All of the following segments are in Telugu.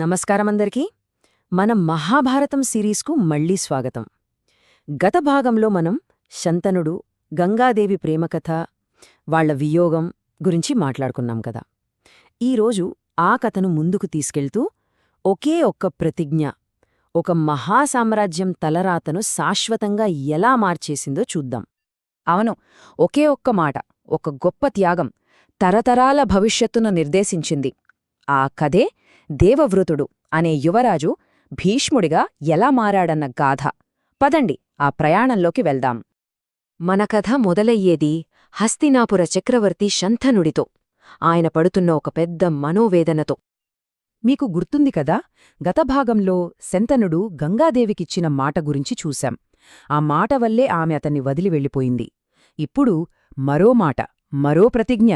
నమస్కారం అందరికీ మన మహాభారతం సిరీస్కు మళ్ళీ స్వాగతం. గత భాగంలో మనం శంతనుడు గంగాదేవి ప్రేమకథ వాళ్ళ వియోగం గురించి మాట్లాడుకున్నాం కదా. ఈరోజు ఆ కథను ముందుకు తీసుకెళ్తూ ఒకే ఒక్క ప్రతిజ్ఞ ఒక మహాసామ్రాజ్యం తలరాతను శాశ్వతంగా ఎలా మార్చేసిందో చూద్దాం. అవును ఒకే ఒక్క మాట ఒక గొప్ప త్యాగం తరతరాల భవిష్యత్తును నిర్దేశించింది. ఆ కథే దేవవృతుడు అనే యువరాజు భీష్ముడిగా ఎలా మారాడన్న గాథ. పదండి ఆ ప్రయాణంలోకి వెళ్దాం. మన కథ మొదలయ్యేది హస్తినాపుర చక్రవర్తి శంథనుడితో ఆయన పడుతున్న ఒక పెద్ద మనోవేదనతో. మీకు గుర్తుంది కదా గత భాగంలో శంతనుడు గంగాదేవికిచ్చిన మాట గురించి చూశాం. ఆ మాట వల్లే ఆమె అతన్ని వదిలి వెళ్ళిపోయింది. ఇప్పుడు మరో మాట మరో ప్రతిజ్ఞ.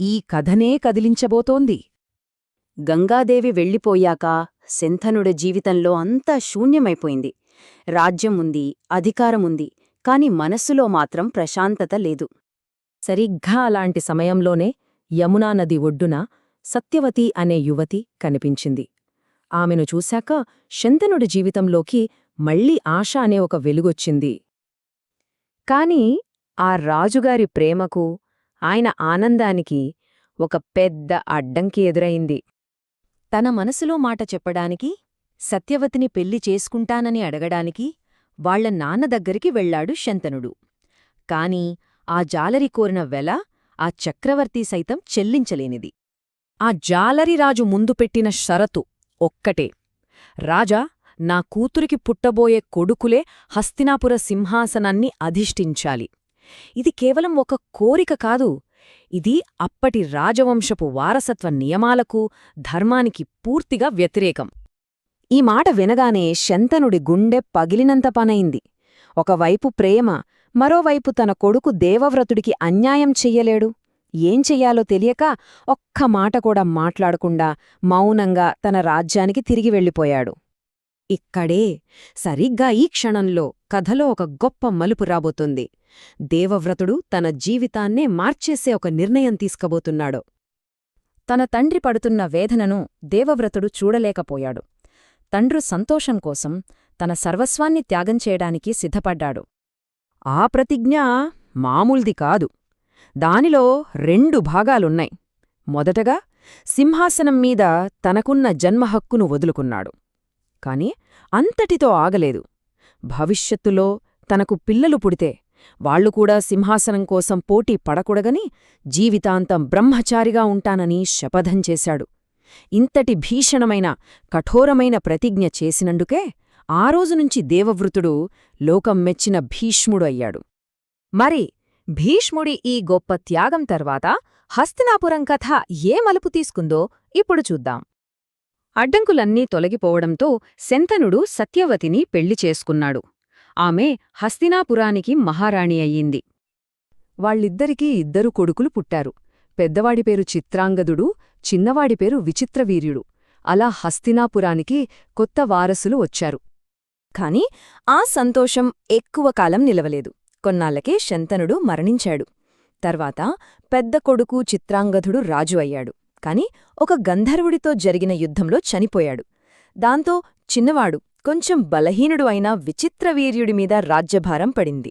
ఈ కథనే కదిలించబోతోంది. గంగాదేవి వెళ్ళిపోయాక శంతనుడి జీవితంలో అంతా శూన్యమైపోయింది. రాజ్యం ఉంది అధికారముంది కాని మనస్సులో మాత్రం ప్రశాంతత లేదు. సరిగ్గా అలాంటి సమయంలోనే యమునా నది ఒడ్డున సత్యవతి అనే యువతి కనిపించింది. ఆమెను చూశాక శంతనుడి జీవితంలోకి మళ్ళీ ఆశ అనే ఒక వెలుగొచ్చింది. కాని ఆ రాజుగారి ప్రేమకు ఆయన ఆనందానికి ఒక పెద్ద అడ్డంకి ఎదురైంది. తన మనసులో మాట చెప్పడానికి సత్యవతిని పెళ్ళి చేసుకుంటానని అడగడానికి వాళ్ళ నాన్న దగ్గరికి వెళ్ళాడు శంతనుడు. కాని ఆ జాలరి కోరిన వెల ఆ చక్రవర్తి సైతం చెల్లించలేనిది. ఆ జాలరిరాజు ముందు పెట్టిన షరతు ఒక్కటే. రాజా నా కూతురికి పుట్టబోయే కొడుకులే హస్తినాపుర సింహాసనాన్ని అధిష్ఠించాలి. ఇది కేవలం ఒక కోరిక కాదు ఇది అప్పటి రాజవంశపు వారసత్వ నియమాలకు ధర్మానికి పూర్తిగా వ్యతిరేకం. ఈ మాట వినగానే శంతనుడి గుండె పగిలినంత పనైంది. ఒకవైపు ప్రేమ మరోవైపు తన కొడుకు దేవవ్రతుడికి అన్యాయం చెయ్యలేడు. ఏం చెయ్యాలో తెలియక ఒక్క మాట కూడా మాట్లాడకుండా మౌనంగా తన రాజ్యానికి తిరిగి వెళ్ళిపోయాడు. ఇక్కడే సరిగ్గా ఈ క్షణంలో కథలో ఒక గొప్ప మలుపు రాబోతుంది. దేవవ్రతుడు తన జీవితాన్నే మార్చేసే ఒక నిర్ణయం తీసుకోబోతున్నాడు. తన తండ్రి పడుతున్న వేదనను దేవవ్రతుడు చూడలేకపోయాడు. తండ్రు సంతోషం కోసం తన సర్వస్వాన్ని త్యాగం చేయడానికి సిద్ధపడ్డాడు. ఆ ప్రతిజ్ఞ మామూల్ది కాదు. దానిలో రెండు భాగాలున్నాయి. మొదటగా సింహాసనం మీద తనకున్న జన్మహక్కును వదులుకున్నాడు. కాని అంతటితో ఆగలేదు. భవిష్యత్తులో తనకు పిల్లలు పుడితే వాళ్ళు కూడా సింహాసనం కోసం పోటీ పడకూడగని జీవితాంతం బ్రహ్మచారిగా ఉంటానని శపథం చేశాడు. ఇంతటి భీషణమైన కఠోరమైన ప్రతిజ్ఞ చేసినందుకే ఆ రోజునుంచి దేవవృతుడు లోకం మెచ్చిన భీష్ముడు అయ్యాడు. మరి భీష్ముడి ఈ గొప్ప త్యాగం తర్వాత హస్తినాపురం కథ ఏ మలుపు తీసుకుందో ఇప్పుడు చూద్దాం. అడ్డంకులన్నీ తొలగిపోవడంతో శంతనుడు సత్యవతిని పెళ్ళి చేసుకున్నాడు. ఆమె హస్తినాపురానికి మహారాణి అయ్యింది. వాళ్ళిద్దరికీ ఇద్దరు కొడుకులు పుట్టారు. పెద్దవాడి పేరు చిత్రాంగదుడు చిన్నవాడి పేరు విచిత్రవీర్యుడు. అలా హస్తినాపురానికి కొత్త వారసులు వచ్చారు. కాని ఆ సంతోషం ఎక్కువ కాలం నిలవలేదు. కొన్నాళ్ళకే శంతనుడు మరణించాడు. తర్వాత పెద్ద కొడుకు చిత్రాంగధుడు రాజు అయ్యాడు. కాని ఒక గంధర్వుడితో జరిగిన యుద్ధంలో చనిపోయాడు. దాంతో చిన్నవాడు కొంచెం బలహీనుడు అయిన విచిత్రవీర్యుడి మీద రాజ్యభారం పడింది.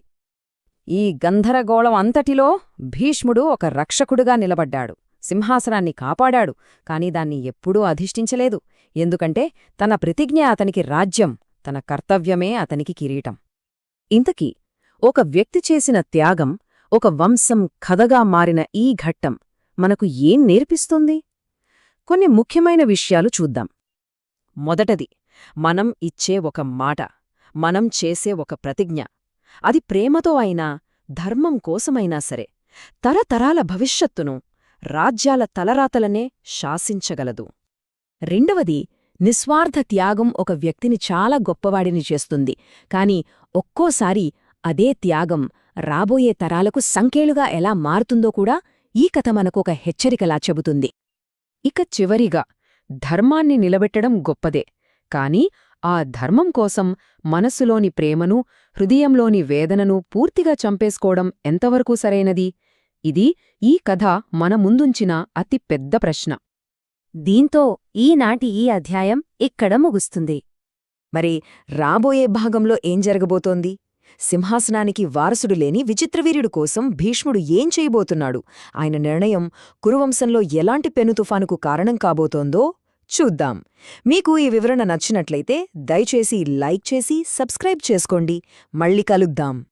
ఈ గంధరగోళం అంతటిలో భీష్ముడు ఒక రక్షకుడుగా నిలబడ్డాడు. సింహాసనాన్ని కాపాడాడు కాని దాన్ని ఎప్పుడూ అధిష్ఠించలేదు. ఎందుకంటే తన ప్రతిజ్ఞ అతనికి రాజ్యం తన కర్తవ్యమే అతనికి కిరీటం. ఇంతకీ ఒక వ్యక్తి చేసిన త్యాగం ఒక వంశం కథగా మారిన ఈ ఘట్టం మనకు ఏం నేర్పిస్తుంది? కొన్ని ముఖ్యమైన విషయాలు చూద్దాం. మొదటది మనం ఇచ్చే ఒక మాట మనం చేసే ఒక ప్రతిజ్ఞ. అది ప్రేమతో అయినా ధర్మం కోసమైనా సరే తరతరాల భవిష్యత్తును రాజ్యాల తలరాతలనే శాసించగలదు. రెండవది నిస్వార్థ త్యాగం ఒక వ్యక్తిని చాలా గొప్పవాడిని చేస్తుంది కాని ఒక్కోసారి అదే త్యాగం రాబోయే తరాలకు సంకేలుగా ఎలా మారుతుందో కూడా ఈ కథ మనకొక హెచ్చరికలా చెబుతుంది. ఇక చివరిగా ధర్మాన్ని నిలబెట్టడం గొప్పదే కాని ఆ ధర్మం కోసం మనస్సులోని ప్రేమను హృదయంలోని వేదనను పూర్తిగా చంపేసుకోవడం ఎంతవరకు సరైనది? ఇది ఈ కథ మన ముందుంచిన అతి పెద్ద ప్రశ్న. దీంతో ఈనాటి ఈ అధ్యాయం ఇక్కడ ముగుస్తుంది. మరి రాబోయే భాగంలో ఏం జరగబోతోంది? సింహాసనానికి వారసుడు లేని విచిత్రవీర్యుడు కోసం భీష్ముడు ఏం చేయబోతున్నాడు? ఆయన నిర్ణయం కురువంశంలో ఎలాంటి పెను తుఫానుకు కారణం కాబోతోందో చూద్దాం. మీకు ఈ వివరణ నచ్చినట్లయితే దయచేసి లైక్ చేసి సబ్స్క్రైబ్ చేసుకోండి. మళ్ళీ కలుద్దాం.